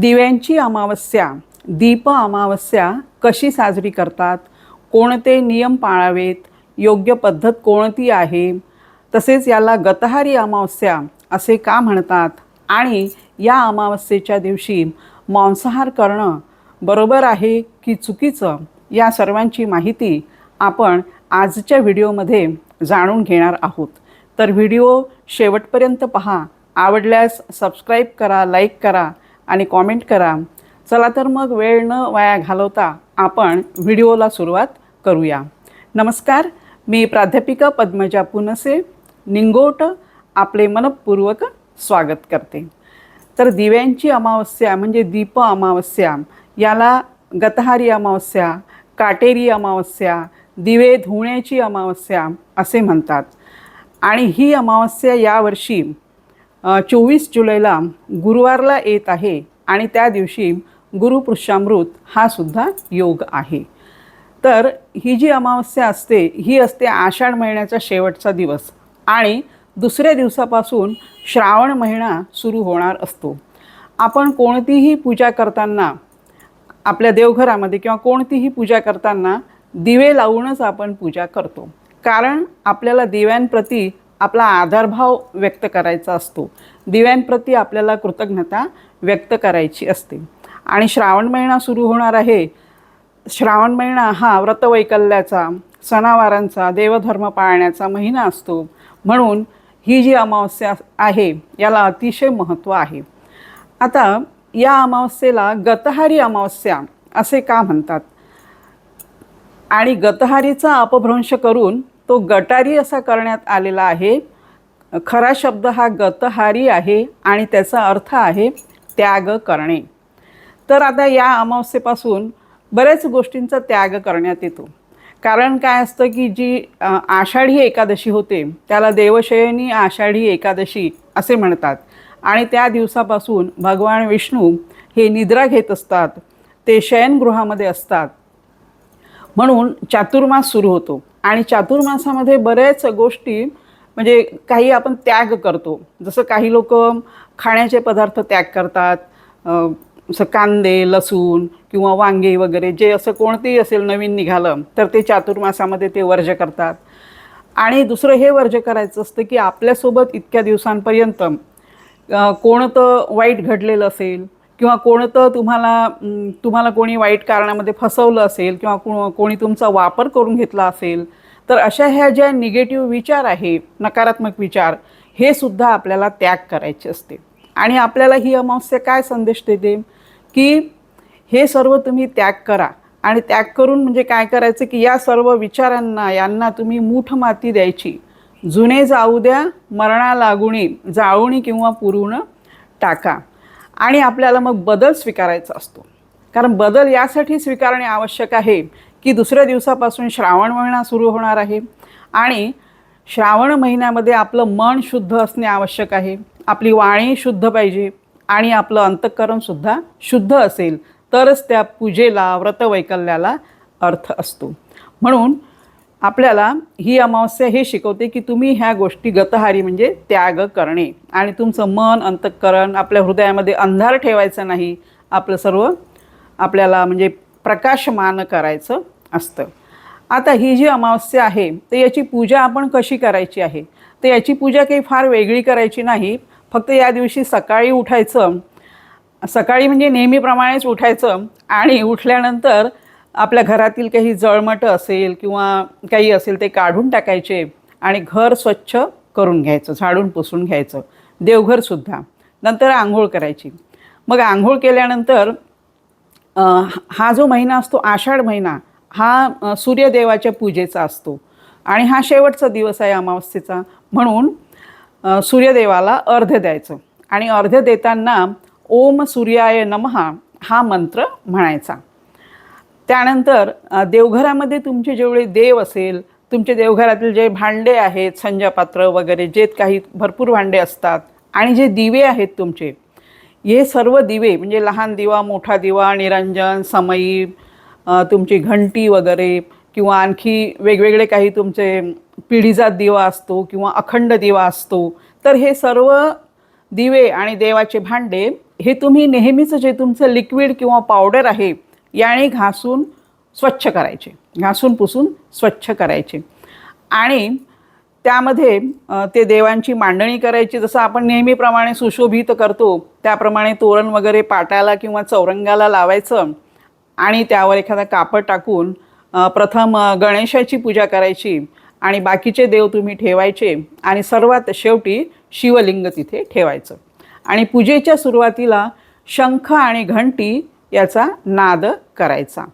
दिव्यांची अमावस्या. दीप अमावस्या कशी साजरी करतात? कोणते नियम पाळावेत? योग्य पद्धत कोणती आहे? तसेच याला गतहारी अमावस्या असे का म्हणतात? आणि या अमावस्येच्या दिवशी मांसाहार करणं बरोबर आहे की चुकीचं? या सर्वांची माहिती आपण आजच्या व्हिडिओमध्ये जाणून घेणार आहोत. तर व्हिडिओ शेवटपर्यंत पहा. आवडल्यास सबस्क्राईब करा लाईक करा. आणि कॉमेंट करा. चला तर मग वेळ न वाया घालवता आपण व्हिडिओला सुरुवात करूया. नमस्कार मी प्राध्यापिका पद्मजा पुनसे निंगोट आपले मनपूर्वक स्वागत करते. तर दिव्यांची अमावस्या म्हणजे दीप अमावस्या याला गतहारी अमावस्या काटेरी अमावस्या दिवे धुण्याची अमावस्या असे म्हणतात. आणि ही अमावस्या यावर्षी चोवीस जुलैला गुरुवारला येत आहे आणि त्या दिवशी गुरुपुरुषामृत हा सुद्धा योग आहे. तर ही जी अमावस्या असते ही असते आषाढ महिन्याचा शेवटचा दिवस आणि दुसऱ्या दिवसापासून श्रावण महिना सुरू होणार असतो. आपण कोणतीही पूजा करताना आपल्या देवघरामध्ये किंवा कोणतीही पूजा करताना दिवे लावूनच आपण पूजा करतो. कारण आपल्याला दिव्यांप्रती आपला आधारभाव व्यक्त करायचा असतो. दिव्यांप्रती आपल्याला कृतज्ञता व्यक्त करायची असते. आणि श्रावण महिना सुरू होणार आहे. श्रावण महिना हा व्रतवैकल्याचा सणावारांचा देवधर्म पाळण्याचा महिना असतो. म्हणून ही जी अमावस्या आहे याला अतिशय महत्त्व आहे. आता या अमावस्येला गतहारी अमावस्या असे का म्हणतात? आणि गतहारीचा अपभ्रंश करून तो गटारी असा करण्यात आलेला आहे. खरा शब्द हा गतहारी आहे आणि त्याचा अर्थ आहे त्याग करणे. तर आता या अमावस्येपासून बऱ्याच गोष्टींचा त्याग करण्यात येतो. कारण काय असतं की जी आषाढी एकादशी होते त्याला देवशयनी आषाढी एकादशी असे म्हणतात. आणि त्या दिवसापासून भगवान विष्णू हे निद्रा घेत असतात ते शयनगृहामध्ये असतात. म्हणून चातुर्मास सुरू होतो. आणि चातुर्मासामध्ये बऱ्याच गोष्टी म्हणजे काही आपण त्याग करतो. जसं काही लोक खाण्याचे पदार्थ त्याग करतात. असं कांदे लसूण किंवा वांगे वगैरे जे असं कोणतेही असेल नवीन निघालं तर ते चातुर्मासामध्ये ते वर्ज करतात. आणि दुसरं हे वर्ज करायचं असतं की आपल्यासोबत इतक्या दिवसांपर्यंत कोणतं वाईट घडलेलं असेल किंवा कोणतं तुम्हाला तुम्हाला कोणी वाईट कारणामध्ये फसवलं असेल किंवा को कोणी तुमचा वापर करून घेतला असेल तर अशा ह्या ज्या निगेटिव्ह विचार आहे नकारात्मक विचार हे सुद्धा आपल्याला त्याग करायचे असते. आणि आपल्याला ही अमावस्या काय संदेश देते? की हे सर्व तुम्ही त्याग करा. आणि त्याग करून म्हणजे काय करायचं? की या सर्व विचारांना यांना तुम्ही मूठ माती द्यायची. जुने जाऊ द्या मरणा लागुणी जाळुणी किंवा पुरवणं टाका. आणि आपल्याला मग बदल स्वीकारायचा असतो. कारण बदल यासाठी स्वीकारणे आवश्यक आहे की दुसऱ्या दिवसापासून श्रावण महिना सुरू होणार आहे आणि श्रावण महिन्यामध्ये आपलं मन शुद्ध असणे आवश्यक आहे. आपली वाणी शुद्ध पाहिजे आणि आपलं अंतःकरणसुद्धा शुद्ध असेल तरच त्या पूजेला व्रतवैकल्याला अर्थ असतो. म्हणून आपल्याला ही अमावस्या हे शिकवते की तुम्ही ह्या गोष्टी गतहारी म्हणजे त्याग करणे. आणि तुमचं मन अंतःकरण आपल्या हृदयामध्ये अंधार ठेवायचा नाही. आपलं सर्व आपल्याला म्हणजे प्रकाशमान करायचं असतं. आता ही जी अमावस्या आहे तर याची पूजा आपण कशी करायची आहे? तर याची पूजा काही फार वेगळी करायची नाही. फक्त या दिवशी सकाळी उठायचं. सकाळी म्हणजे नेहमीप्रमाणेच उठायचं आणि उठल्यानंतर आपल्या घरातील काही जळमटं असेल किंवा काही असेल ते काढून टाकायचे आणि घर स्वच्छ करून घ्यायचं झाडून पुसून घ्यायचं. देवघरसुद्धा नंतर आंघोळ करायची. मग आंघोळ केल्यानंतर हा जो महिना असतो आषाढ महिना हा सूर्यदेवाच्या पूजेचा असतो. आणि हा शेवटचा दिवस आहे अमावस्येचा. म्हणून सूर्यदेवाला अर्ध द्यायचं. आणि अर्ध देताना ओम सूर्याय नमहा हा मंत्र म्हणायचा. त्यानंतर देवघरामध्ये तुमचे जेवढे देव असेल तुमचे देवघरातील जे भांडे आहेत संजापात्र वगैरे जे काही भरपूर भांडे असतात आणि जे दिवे आहेत तुमचे हे सर्व दिवे म्हणजे लहान दिवा मोठा दिवा निरंजन समयी तुमची घंटी वगैरे किंवा आणखी वेगवेगळे काही तुमचे पिढीजात दिवा असतो किंवा अखंड दिवा असतो तर हे सर्व दिवे आणि देवाचे भांडे हे तुम्ही नेहमीच जे तुमचं लिक्विड किंवा पावडर आहे याने घासून स्वच्छ करायचे. घासून पुसून स्वच्छ करायचे. आणि त्यामध्ये ते देवांची मांडणी करायची. जसं आपण नेहमीप्रमाणे सुशोभित करतो त्याप्रमाणे तोरण वगैरे पाटाला किंवा चौरंगाला लावायचं आणि त्यावर एखादा कापड टाकून प्रथम गणेशाची पूजा करायची आणि बाकीचे देव तुम्ही ठेवायचे आणि सर्वात शेवटी शिवलिंग तिथे ठेवायचं. आणि पूजेच्या सुरुवातीला शंख आणि घंटी याचा नाद करायचा.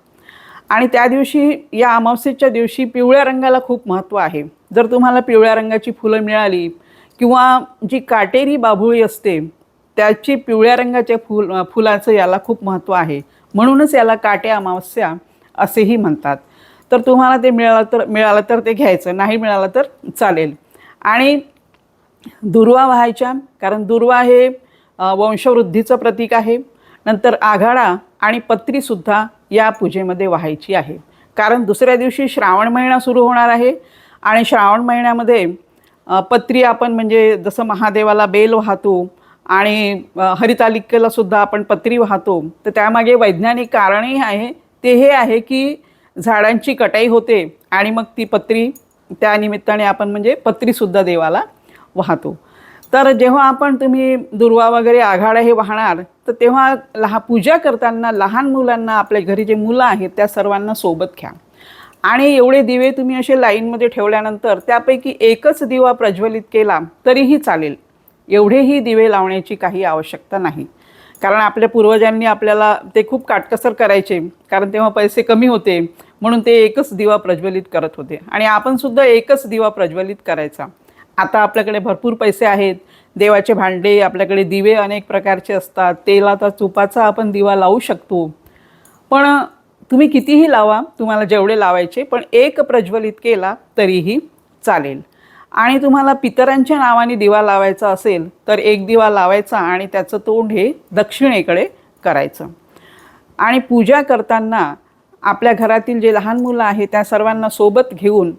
आणि त्या दिवशी या अमावस्येच्या दिवशी पिवळ्या रंगाला खूप महत्त्व आहे. जर तुम्हाला पिवळ्या रंगाची फुलं मिळाली किंवा जी काटेरी बाभुळी असते त्याची पिवळ्या रंगाच्या फुल फुलाचं याला खूप महत्त्व आहे. म्हणूनच याला काटे अमावस्या असेही म्हणतात. तर तुम्हाला ते मिळालं तर मिळालं तर ते घ्यायचं नाही मिळालं तर चालेल. आणि दुर्वा व्हायच्या कारण दुर्वा हे वंशवृद्धीचं प्रतीक आहे. नंतर आघाडा आणि पत्रीसुद्धा या पूजेमध्ये व्हायची आहे. कारण दुसऱ्या दिवशी श्रावण महिना सुरू होणार आहे आणि श्रावण महिन्यामध्ये पत्री आपण म्हणजे जसं महादेवाला बेल वाहतो आणि हरितालिकेलासुद्धा हरितालिकेला सुद्धा आपण पत्री वाहतो तर त्यामागे वैज्ञानिक कारणही आहे. ते हे आहे की झाडांची कटाई होते आणि मग ती पत्री त्या निमित्ताने आपण म्हणजे पत्रीसुद्धा देवाला वाहतो. तर जेव्हा आपण तुम्ही दुर्वा वगैरे आघाडा हे वाहणार तर तेव्हा लहा पूजा करताना लहान मुलांना आपल्या घरी जे मुलं आहेत त्या सर्वांना सोबत घ्या. आणि एवढे दिवे तुम्ही असे लाईनमध्ये ठेवल्यानंतर त्यापैकी एकच दिवा प्रज्वलित केला तरीही चालेल. एवढेही दिवे लावण्याची काही आवश्यकता नाही. कारण आपल्या पूर्वजांनी आपल्याला ते खूप काटकसर करायचे कारण तेव्हा पैसे कमी होते म्हणून ते एकच दिवा प्रज्वलित करत होते. आणि आपण सुद्धा एकच दिवा प्रज्वलित करायचा. आता आपल्याकडे भरपूर पैसे आहेत. देवाचे भांडे आपल्याकडे दिवे अनेक प्रकारचे असतात. तेलाचा तुपाचा आपण दिवा लावू शकतो. पण तुम्ही कितीही लावा तुम्हाला जेवढे लावायचे पण एक प्रज्वलित केला तरीही चालेल. आणि तुम्हाला पितरांच्या नावाने दिवा लावायचा असेल तर एक दिवा लावायचा आणि त्याचं तोंड हे दक्षिणेकडे करायचं. आणि पूजा करताना आपल्या घरातील जे लहान मुलं आहे त्या सर्वांना सोबत घेऊन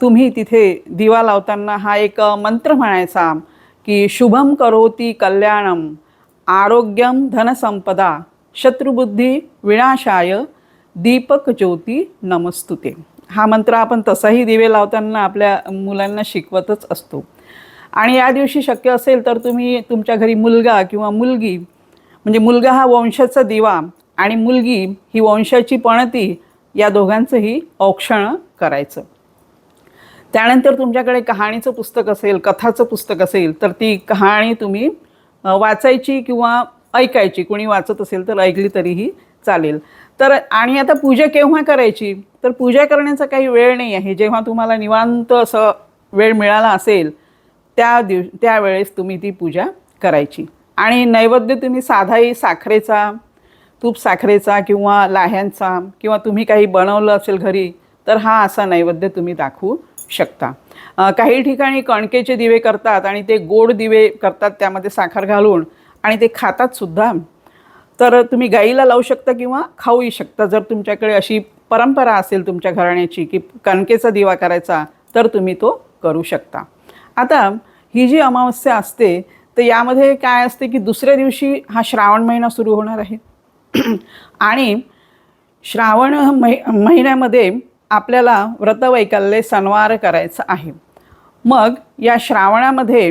तुम्ही तिथे दिवा लावताना हा एक मंत्र म्हणायचा की शुभम करोती कल्याणम आरोग्यम धनसंपदा शत्रुबुद्धी विनाशाय दीपक ज्योती नमस्तुते. हा मंत्र आपण तसाही दिवे लावताना आपल्या मुलांना शिकवतच असतो. आणि या दिवशी शक्य असेल तर तुम्ही तुमच्या घरी मुलगा किंवा मुलगी म्हणजे मुलगा हा वंशाचा दिवा आणि मुलगी ही वंशाची पणती या दोघांचंही औक्षण करायचं. त्यानंतर तुमच्याकडे कहाणीचं पुस्तक असेल कथाचं पुस्तक असेल तर ती कहाणी तुम्ही वाचायची किंवा ऐकायची. कोणी वाचत असेल तर ऐकली तरीही चालेल. तर आणि आता पूजा केव्हा करायची? तर पूजा करण्याचा काही वेळ नाही आहे. जेव्हा तुम्हाला निवांत असं वेळ मिळाला असेल त्या दिव त्यावेळेस तुम्ही ती पूजा करायची. आणि नैवेद्य तुम्ही साधाही साखरेचा तूप साखरेचा किंवा लाह्यांचा किंवा तुम्ही काही बनवलं असेल घरी तर हा असा नैवेद्य तुम्ही दाखवू शकता. काही ठिकाणी कणकेचे दिवे करतात आणि ते गोड दिवे करतात त्यामध्ये साखर घालून आणि ते खातात सुद्धा. तर तुम्ही गाईला लावू शकता किंवा खाऊही शकता. जर तुमच्याकडे अशी परंपरा असेल तुमच्या घराण्याची की कणकेचा दिवा करायचा तर तुम्ही तो करू शकता. आता ही जी अमावस्या असते तर यामध्ये काय असते की दुसऱ्या दिवशी हा श्रावण महिना सुरू होणार आहे. आणि श्रावण महि महिन्यामध्ये आपल्याला व्रतवैकल्य सणवार करायचं आहे. मग या श्रावणामध्ये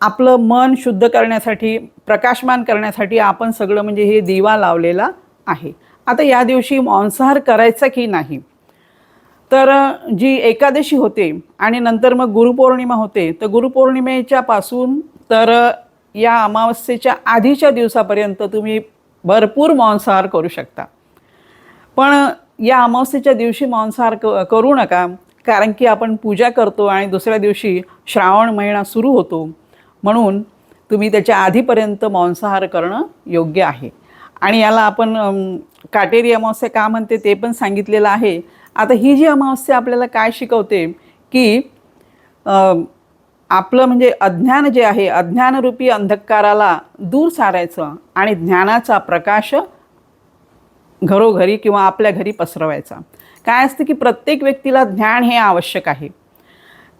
आपलं मन शुद्ध करण्यासाठी प्रकाशमान करण्यासाठी आपण सगळं म्हणजे हे दिवा लावलेला आहे. आता या दिवशी मांसाहार करायचा की नाही? तर जी एकादशी होते आणि नंतर मग गुरुपौर्णिमा होते तर गुरुपौर्णिमेच्या पासून तर या अमावस्येच्या आधीच्या दिवसापर्यंत तुम्ही भरपूर मांसाहार करू शकता. पण या अमावस्येच्या दिवशी मांसाहार क करू नका कारण की आपण पूजा करतो आणि दुसऱ्या दिवशी श्रावण महिना सुरू होतो. म्हणून तुम्ही त्याच्या आधीपर्यंत मांसाहार करणं योग्य आहे. आणि याला आपण काटेरी अमावस्या का म्हणते ते पण सांगितलेलं आहे. आता ही जी अमावस्या आपल्याला काय शिकवते की आपलं म्हणजे अज्ञान जे आहे अज्ञानरूपी अंधकाराला दूर सारायचं आणि ज्ञानाचा प्रकाश घरोघरी किंवा आपल्या घरी पसरवायचा. काय असतं की प्रत्येक व्यक्तीला ज्ञान हे आवश्यक आहे.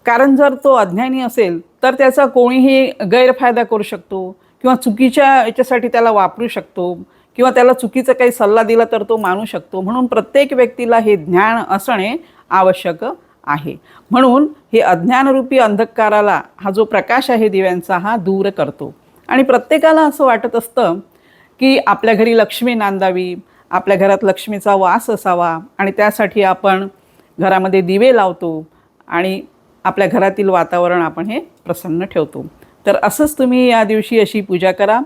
कारण जर तो अज्ञानी असेल तर त्याचा कोणीही गैरफायदा करू शकतो किंवा चुकीच्या याच्यासाठी त्याला वापरू शकतो किंवा त्याला चुकीचा काही सल्ला दिला तर तो मानू शकतो. म्हणून प्रत्येक व्यक्तीला हे ज्ञान असणे आवश्यक आहे. म्हणून हे अज्ञानरूपी अंधकाराला हा जो प्रकाश आहे दिव्यांचा हा दूर करतो. आणि प्रत्येकाला असं वाटत असतं की आपल्या घरी लक्ष्मी नांदावी आपल्या घरात लक्ष्मीचा वास असावा आणि त्यासाठी आपण घरामध्ये दिवे लावतो आणि आपल्या घरातील वातावरण आपण हे प्रसन्न ठेवतो. तर असंच तुम्ही या दिवशी अशी पूजा करा.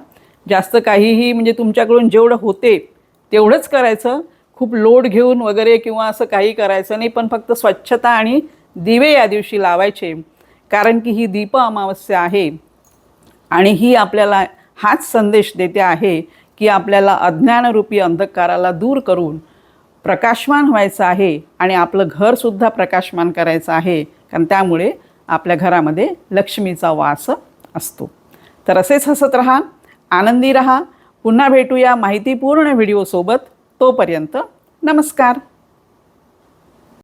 जास्त काहीही म्हणजे तुमच्याकडून जेवढं होते तेवढंच करायचं. खूप लोड घेऊन वगैरे किंवा असं काही करायचं नाही पण फक्त स्वच्छता आणि दिवे या दिवशी लावायचे. कारण की ही दीप अमावस्या आहे आणि ही आपल्याला हाच संदेश देते आहे की आपल्याला अज्ञानरूपी अंधकाराला दूर करून प्रकाशमान व्हायचं आहे आणि आपलं घरसुद्धा प्रकाशमान करायचं आहे कारण त्यामुळे आपल्या घरामध्ये लक्ष्मीचा वास असतो. तर असेच हसत राहा आनंदी रहा. पुन्हा भेटूया माहितीपूर्ण व्हिडिओसोबत. तोपर्यंत नमस्कार.